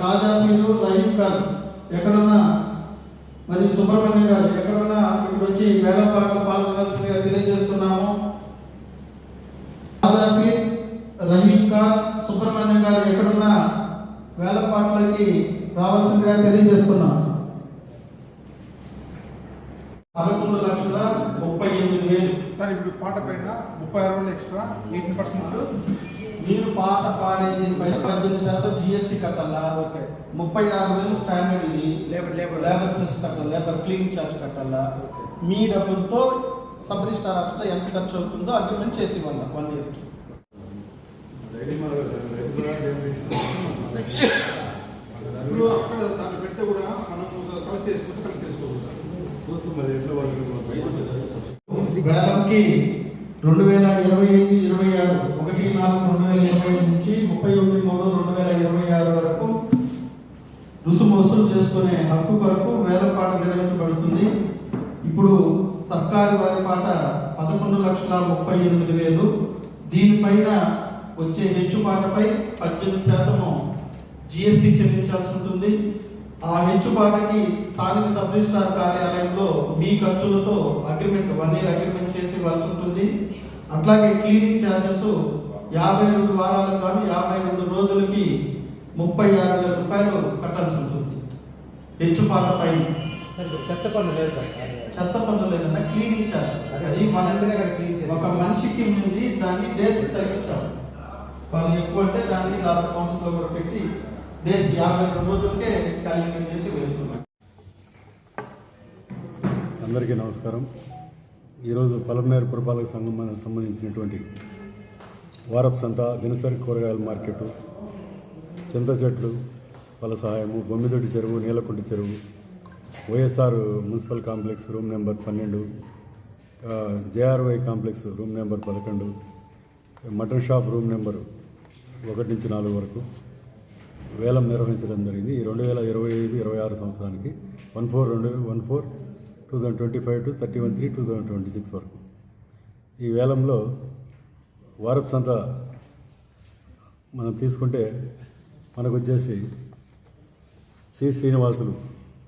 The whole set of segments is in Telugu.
కాజా మీరు రహీం ఖాన్ ఎక్కడున్నా? మరి సుబ్రహ్మణ్యం గారు ఎక్కడున్నా? ఇక్కడ వచ్చి వేళపాట్లు పాల్గొనాల్సిందిగా తెలియజేస్తున్నాము. కాజా పీర్ రహీం ఖాన్ సుబ్రహ్మణ్యం గారు ఎక్కడున్నా? వేలపాట్లకి రావాల్సిందిగా తెలియజేస్తున్నాం. పదకొండు లక్షల ముప్పై ఎనిమిది వేలు. సార్ ఇప్పుడు పాట పైన ముప్పై ఆరు వేలు ఎక్స్ట్రా ఎయిటీన్ పర్సెంట్ మీరు పాట పాడే దీనిపైన పద్దెనిమిది శాతం జిఎస్టీ కట్టాలా ఓకే ముప్పై ఆరు వేలు స్టాండర్డ్ ఇది. Labour labour. లేబర్ సెస్ కట్టాలి లేబర్ క్లీనింగ్ ఛార్జ్ కట్టాలా? మీ డబ్బులతో సబ్ రిజిస్టార్ ఆఫీస్లో ఎంత ఖర్చు అవుతుందో అగ్రిమెంట్ చేసి ఇవ్వాలి వన్ ఇయర్కి ఇప్పుడు అక్కడ దాన్ని పెడితే కూడా మనం కలెక్ట్ చేసుకుంటే కలెక్ట్ చేసుకోవచ్చు. చూస్తాం ఎట్లా వాళ్ళు రెండు వేల ఇరవై ఐదు ఇరవై ఆరు ఒకటి నాలుగు రెండు వేల ఇరవై ఐదు నుంచి ముప్పై ఒకటి మూడు రెండు వేల ఇరవై ఆరు వరకు రుసుము వసూలు చేసుకునే హక్కు కొరకు వేలపాట నిర్వహించబడుతుంది. ఇప్పుడు సర్కారు వారి పాట పదకొండు లక్షల ముప్పై ఎనిమిది వేలు. దీనిపైన వచ్చే హెచ్చుపాటపై పద్దెనిమిది శాతము జిఎస్టీ చెల్లించాల్సి ఉంటుంది. ఆ హెచ్చుపాటకి స్థానిక సబ్ రిజిస్ట్రార్ కార్యాలయంలో మీ ఖర్చులతో అగ్రిమెంట్ వన్ ఇయర్ అగ్రిమెంట్ ఇవ్వాల్సి ఉంటుంది. అట్లాగే క్లీనింగ్ ఛార్జెస్ యాభై రెండు వారాలకు కానీ యాభై రెండు రోజులకి ముప్పై ఆరు వేల రూపాయలు కట్టాల్సి ఉంటుంది. హెచ్చుపాట పైన. చెత్త పన్ను లేదు కదా సార్? చెత్త పన్ను లేదన్న క్లీనింగ్ ఛార్జ్ అది మన. ఒక మనిషికి ఉంది దాన్ని డేస్ తగ్గించాం వాళ్ళు ఎక్కువ అంటే దాన్ని లాస్ట్ కౌన్సిల్లో కూడా పెట్టి డేస్ యాభై రెండు రోజులకే క్యాలిక్యులేట్ చేసి వేస్తున్నాం అందరికీ నమస్కారం. ఈరోజు పలమనేరు పురపాలక సంఘం సంబంధించినటువంటి వారపు సంత దినసరి కూరగాయల మార్కెట్ చింత చెట్లు పల సహాయము బొమ్మిదొడ్డి చెరువు నీలకుంట చెరువు YSR municipal complex room number పన్నెండు జేఆర్వై కాంప్లెక్స్ రూమ్ నెంబర్ పదకొండు మటన్ షాప్ రూమ్ నెంబరు ఒకటి నుంచి నాలుగు వరకు వేలం నిర్వహించడం జరిగింది. ఈ రెండు వేల ఇరవై ఐదు ఇరవై ఆరు సంవత్సరానికి వన్ ఫోర్ రెండు one four two thousand twenty five to thirty one three two thousand twenty six వరకు. ఈ వేలంలో వారపు సంత మనం తీసుకుంటే మనకు వచ్చేసి సి. శ్రీనివాసులు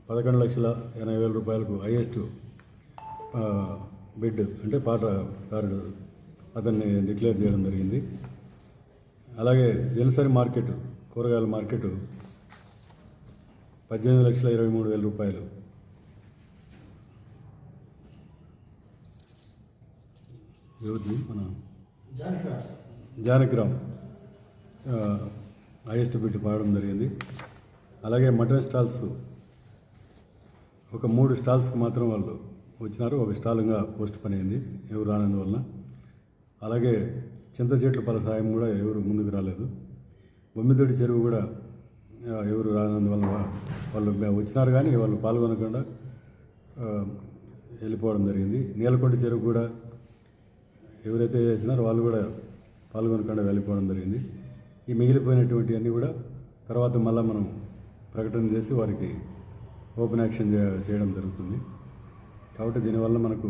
పదకొండు లక్షల ఎనభై వేల రూపాయలకు హైయెస్ట్ బిడ్ అంటే పాటదారుడు అతన్ని డిక్లేర్ చేయడం జరిగింది. అలాగే దినసరి మార్కెట్ కూరగాయల మార్కెట్ పద్దెనిమిది లక్షల ఇరవై మూడు వేల రూపాయలు. ఎవరిది మన? జానకిరామ్ హైయెస్ట్ బిడ్ పాడడం జరిగింది. అలాగే మటన్ స్టాల్స్. ఒక మూడు స్టాల్స్కి మాత్రం వాళ్ళు వచ్చినారు. ఒక స్టాల్గా పోస్ట్ పని అయింది ఎవరు రానందువలన అలాగే చింత చెట్ల పల సాయం కూడా ఎవరు ముందుకు రాలేదు. బొమ్మిదొడి చెరువు కూడా ఎవరు రానందువలన వాళ్ళు వచ్చినారు కానీ వాళ్ళు పాల్గొనకుండా వెళ్ళిపోవడం జరిగింది. నీలకొండ చెరువు కూడా ఎవరైతే చేసినారో వాళ్ళు కూడా పాల్గొనకుండా వెళ్ళిపోవడం జరిగింది. ఈ మిగిలిపోయినటువంటి అన్నీ కూడా తర్వాత మళ్ళీ మనం ప్రకటన చేసి వారికి ఓపెన్ యాక్షన్ చేయడం జరుగుతుంది. కాబట్టి దీనివల్ల మనకు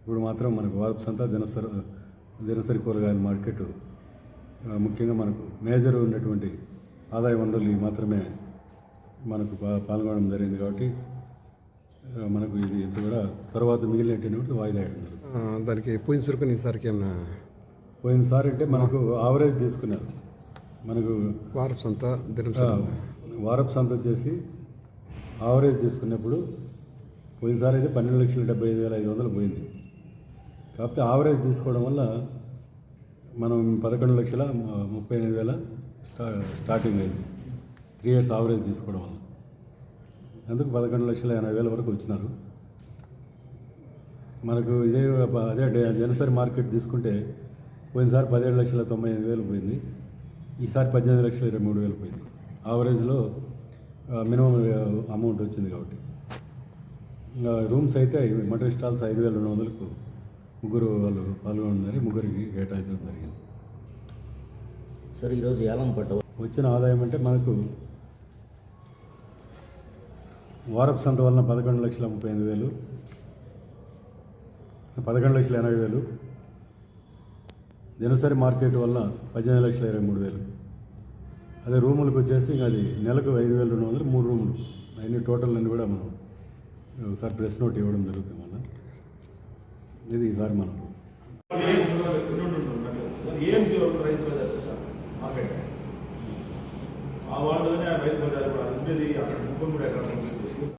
ఇప్పుడు మాత్రం మనకు వారపు సంత దినసరి దినసరి కూరగాయల మార్కెట్ ముఖ్యంగా మనకు మేజర్ ఉన్నటువంటి ఆదాయ వనరులు మాత్రమే మనకు పాల్గొనడం జరిగింది కాబట్టి మనకు ఇది ఇంత కూడా తర్వాత మిగిలినటువంటి వాయిదా దానికి పోయిన సరుకు ఈసారికి ఏమన్నా పోయినసారి అంటే మనకు ఆవరేజ్ తీసుకున్నారు. మనకు వారపు సంత వారపు సంత వచ్చేసి ఆవరేజ్ తీసుకున్నప్పుడు పోయినసారి అయితే పన్నెండు లక్షల డెబ్బై ఐదు వేల ఐదు వందలు పోయింది. కాకపోతే ఆవరేజ్ తీసుకోవడం వల్ల మనం పదకొండు లక్షల ముప్పై ఎనిమిది వేల స్టా స్టార్టింగ్ అయింది. త్రీ ఇయర్స్ ఆవరేజ్ తీసుకోవడం వల్ల. అందుకు పదకొండు లక్షల ఎనభై వేల వరకు వచ్చినారు. మనకు ఇదే అదే దినసరి మార్కెట్ తీసుకుంటే పోయినసారి పదిహేడు లక్షల తొంభై ఎనిమిది వేలు పోయింది. ఈసారి పద్దెనిమిది లక్షల ఇరవై మూడు వేలు పోయింది. ఆవరేజ్లో మినిమం అమౌంట్ వచ్చింది కాబట్టి. రూమ్స్ అయితే మటన్ స్టాల్స్ ఐదు వేల రెండు వందలకు ముగ్గురు వాళ్ళు పాల్గొన్నారు. ముగ్గురికి కేటాయించడం జరిగింది. సార్ ఈరోజు ఏలం పట్ట వచ్చిన ఆదాయం అంటే మనకు వారపు సంత వలన పదకొండు లక్షల ముప్పై ఎనిమిది వేలు. పదకొండు లక్షల ఎనభై వేలు. దినసరి మార్కెట్ వలన పద్దెనిమిది లక్షల ఇరవై మూడు వేలు. అదే రూములకు వచ్చేసి ఇంకా అది నెలకు ఐదు వేల రెండు వందలు మూడు రూములు. అన్ని టోటల్ అన్ని కూడా మనం ఒకసారి ప్రెస్ నోట్ ఇవ్వడం జరుగుతుంది మన ఇది ఈసారి మనం. ఏఎంసీ వాళ్ళు ఆ వాళ్ళలోనే రైతు బజార్ కూడా అది ఉండేది అక్కడ ముప్పై మూడు ఎకరాలు